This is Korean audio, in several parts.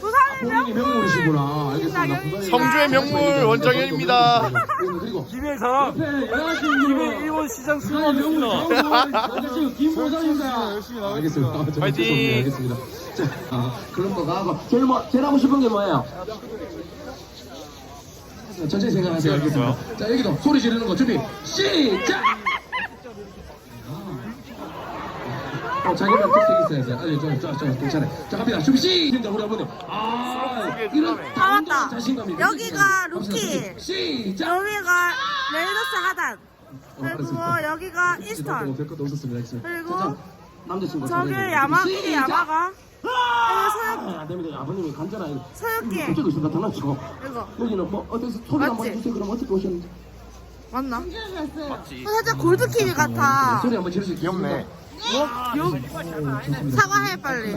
부산의 명물이시구나. 알겠습니다. 성주의 명물 원정현입니다. 그리고 김해 사람 김해 일본 시장 수고하셨습니다. 열심히 알겠습니다. 아, 저 화이팅! 죄송합니다. 알겠습니다. 자, 아, 그런 거 가고 제일 뭐 제일 하고 싶은 게 뭐예요? 자, 천천히 생각하세요. 알겠습니다. 자, 여기도 소리 지르는 거 준비 시작. 어, 자기만 특색 있어야 돼. 아니, 저, 저, 저, 괜찮아요. 자, 갑니다. 준비 시작. 우리 아버님. 아, 이런 아, 맞다. 자신감이. 여기가. 루키. 시작. 여기가 레이더스 하단. 어, 그리고. 여기가 별 이스턴. 것도 없었습니다. 알겠습니다. 그리고 자, 자, 남자친구. 저기 전화해요. 야마 준비, 이게 시작. 야마가. 여기 서육 아, 안 됩니다. 아버님이 간잖아요. 서육기. 그쪽에 있습니다. 장난치고. 이거 여기는 뭐 어디서 소개 한번 맞지? 해주세요. 그럼 어떻게 오셨는지. 맞나? 어, 살짝 골드 키위 같아. 소리 한번 지르시 귀엽네. 사과해 빨리.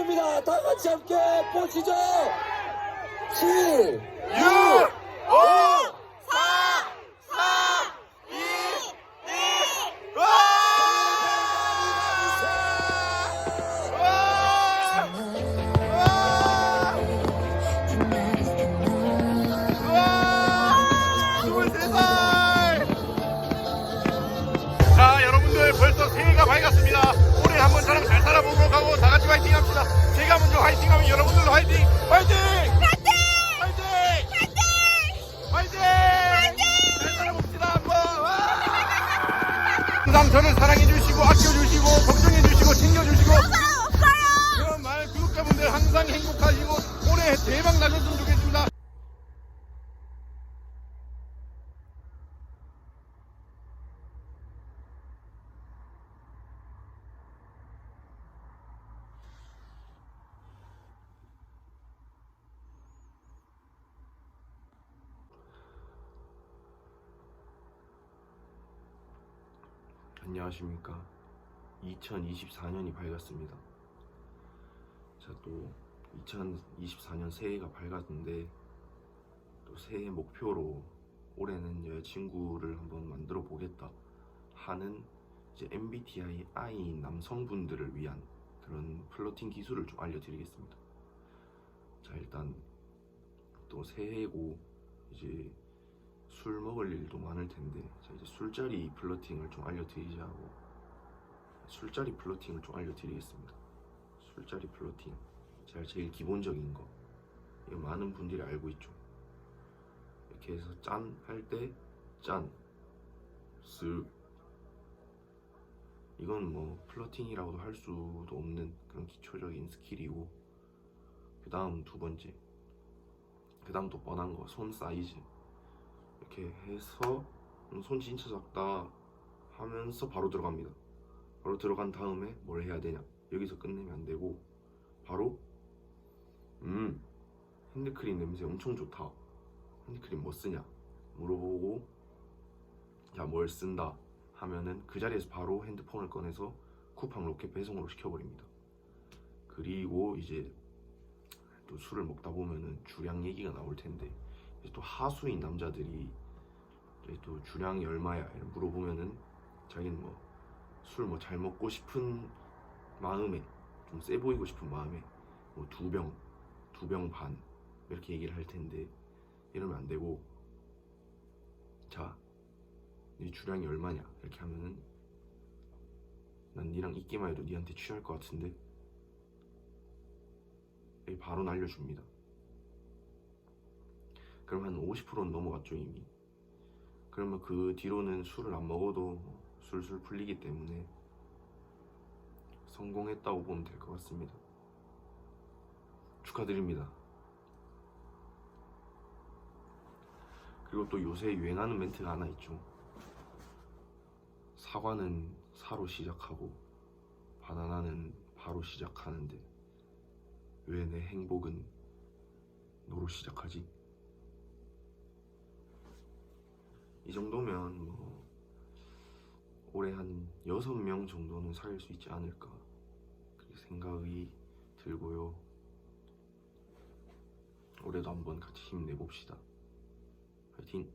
50초입니다. 다 같이 함께 보시죠. 7 6 5 화이팅 합시다 제가 먼저 화이팅 하면 여러분들도 화이팅 화이팅 화이팅 화이팅 화이팅 잘 살아봅시다 한번 와! 항상 저를 아껴주시고 걱정해주시고 안녕하십니까. 2024년이 밝았습니다. 자, 또 2024년 새해가 밝았는데 또 새해 목표로 올해는 여자친구를 한번 만들어 보겠다 하는 이제 MBTI I 남성분들을 위한 그런 플러팅 기술을 좀 알려드리겠습니다. 자, 일단 또 새해고 이제 술 먹을 일도 많을 텐데 자 이제 술자리 플러팅을 좀 알려드리자 하고 술자리 플러팅을 좀 알려드리겠습니다. 술자리 플러팅. 제가 제일 기본적인 거. 이거 많은 분들이 알고 있죠. 이렇게 해서 짠 할 때 짠, 쓱. 이건 뭐 플러팅이라고도 할 수도 없는 그런 기초적인 스킬이고 그 다음 두 번째. 그 다음 또 뻔한 거 손 사이즈 이렇게 해서 음, 손 진짜 작다 하면서 바로 들어갑니다. 바로 들어간 다음에 뭘 해야 되냐? 여기서 끝내면 안 되고 바로 음 핸드크림 냄새 엄청 좋다. 핸드크림 뭐 쓰냐? 물어보고 자뭘 쓴다 하면은 그 자리에서 바로 핸드폰을 꺼내서 쿠팡 로켓 배송으로 시켜버립니다. 그리고 이제 또 술을 먹다 보면은 주량 얘기가 나올 텐데 또 하수인 남자들이 또 주량이 얼마야 물어보면은 자기는 뭐 술 뭐 잘 먹고 싶은 마음에 좀 세 보이고 싶은 마음에 뭐 두 병, 두 병 반 이렇게 얘기를 할 텐데 이러면 안 되고 자, 네 주량이 얼마냐 이렇게 하면은 난 니랑 있기만 해도 니한테 취할 것 같은데 바로 날려줍니다. 그럼 한 50%는 넘어갔죠 이미. 그러면 그 뒤로는 술을 안 먹어도 술술 풀리기 때문에 성공했다고 보면 될 것 같습니다. 축하드립니다. 그리고 또 요새 유행하는 멘트가 하나 있죠. 사과는 사로 시작하고 바나나는 바로 시작하는데 왜 내 행복은 노로 시작하지? 이 정도면 뭐 올해 한 여섯 명 정도는 살릴 수 있지 않을까 생각이 들고요. 올해도 한번 같이 힘내봅시다. 파이팅!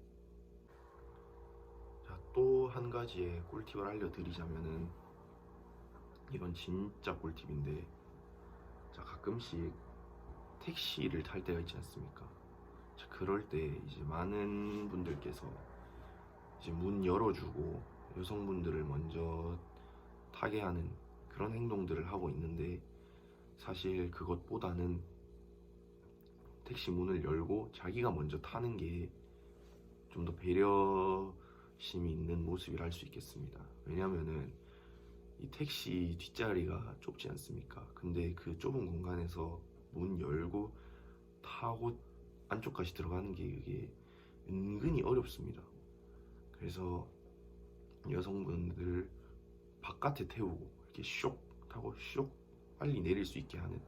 자, 또한 가지의 꿀팁을 알려드리자면은 이건 진짜 꿀팁인데 자, 가끔씩 택시를 탈 때가 있지 않습니까? 자, 그럴 때 이제 많은 분들께서 이제 문 열어주고 여성분들을 먼저 타게 하는 그런 행동들을 하고 있는데 사실 그것보다는 택시 문을 열고 자기가 먼저 타는 게 좀 더 배려심이 있는 모습이라 할 수 있겠습니다. 왜냐면은 이 택시 뒷자리가 좁지 않습니까? 근데 그 좁은 공간에서 문 열고 타고 안쪽까지 들어가는 게 그게 은근히 어렵습니다. 그래서 여성분들 바깥에 태우고 이렇게 쇽 타고 쇽 빨리 내릴 수 있게 하는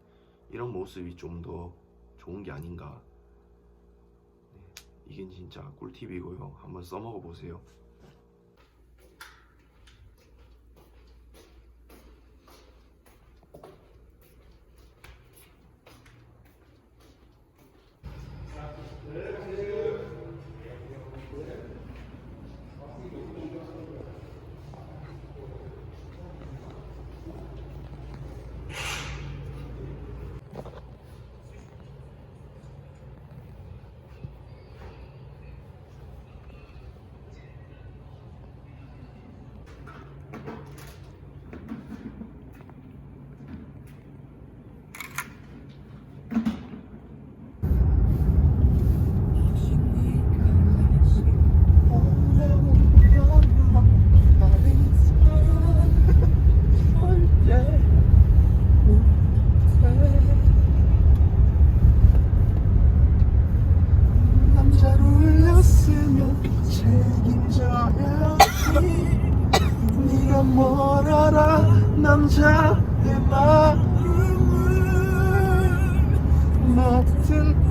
이런 모습이 좀 더 좋은 게 아닌가. 네, 이게 진짜 꿀팁이고요. 한번 써먹어 보세요. attın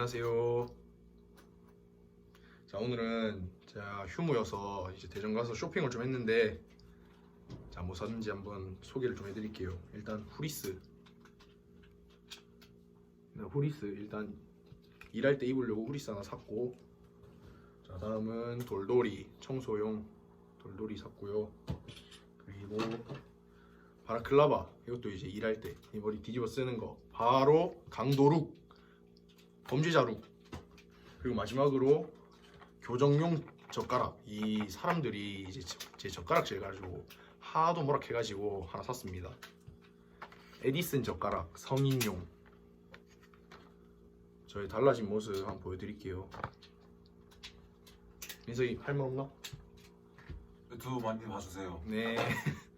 안녕하세요. 자 오늘은 제가 휴무여서 이제 대전 가서 쇼핑을 좀 했는데 자 뭐 샀는지 한번 소개를 좀 해드릴게요. 일단 후리스. 네, 후리스 일단 일할 때 입으려고 후리스 하나 샀고 자 다음은 돌돌이 청소용 돌돌이 샀고요. 그리고 바라클라바 이것도 이제 일할 때 이 머리 뒤집어 쓰는 거 바로 강도룩 범죄자룩 그리고 마지막으로 교정용 젓가락 이 사람들이 이제 제 젓가락질 가지고 하도 뭐라 해가지고 하나 샀습니다. 에디슨 젓가락 성인용 저의 달라진 모습 한번 보여드릴게요. 민석이 할 말 없나? 유튜브 많이 봐주세요. 네.